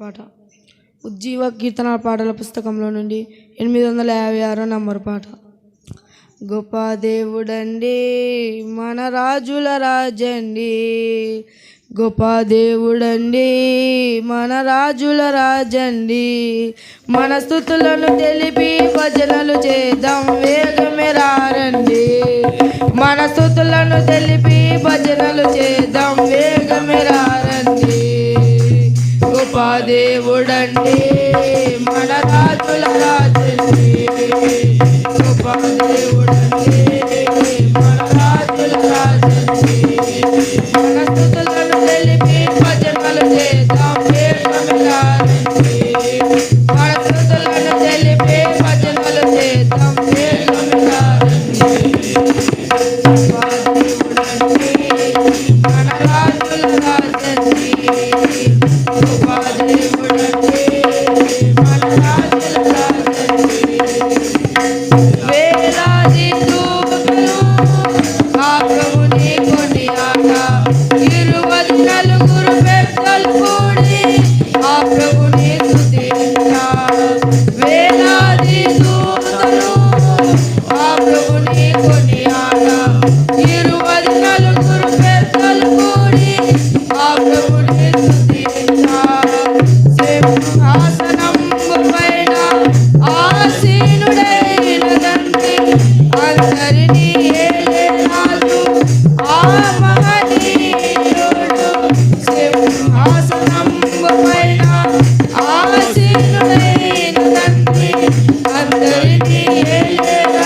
పాట. ఉజ్జీవ కీర్తన పాటల పుస్తకంలో నుండి ఎనిమిది వందల యాభై ఆరో నంబర్ పాట. గొప్ప దేవుడండి మన రాజుల రాజండి. గొప్ప దేవుడండి మన రాజుల రాజండి. మన స్థుతులను తెలిపి భజనలు చేద్దాం వేగమే రారండి. మన స్థుతులను తెలిపి భజనలు చే దేవుడండి. మన రాజుల రాజు Bhagavad Gita Yeah.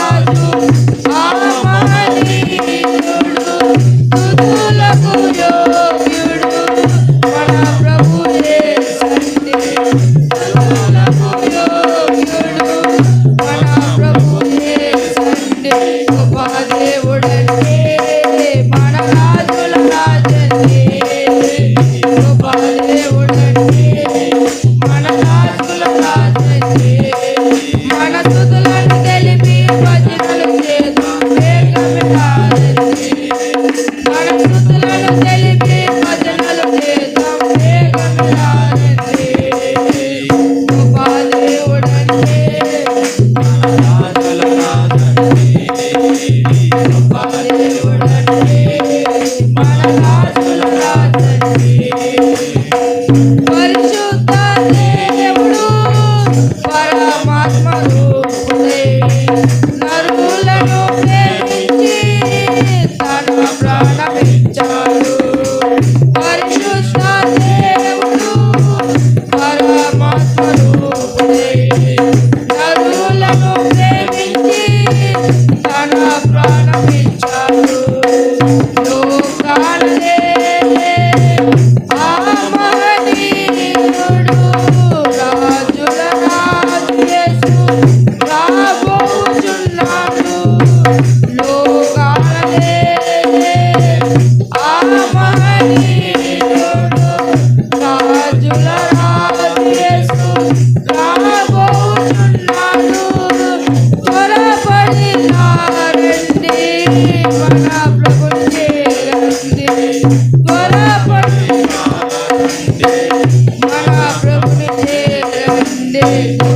Dios.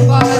Bye.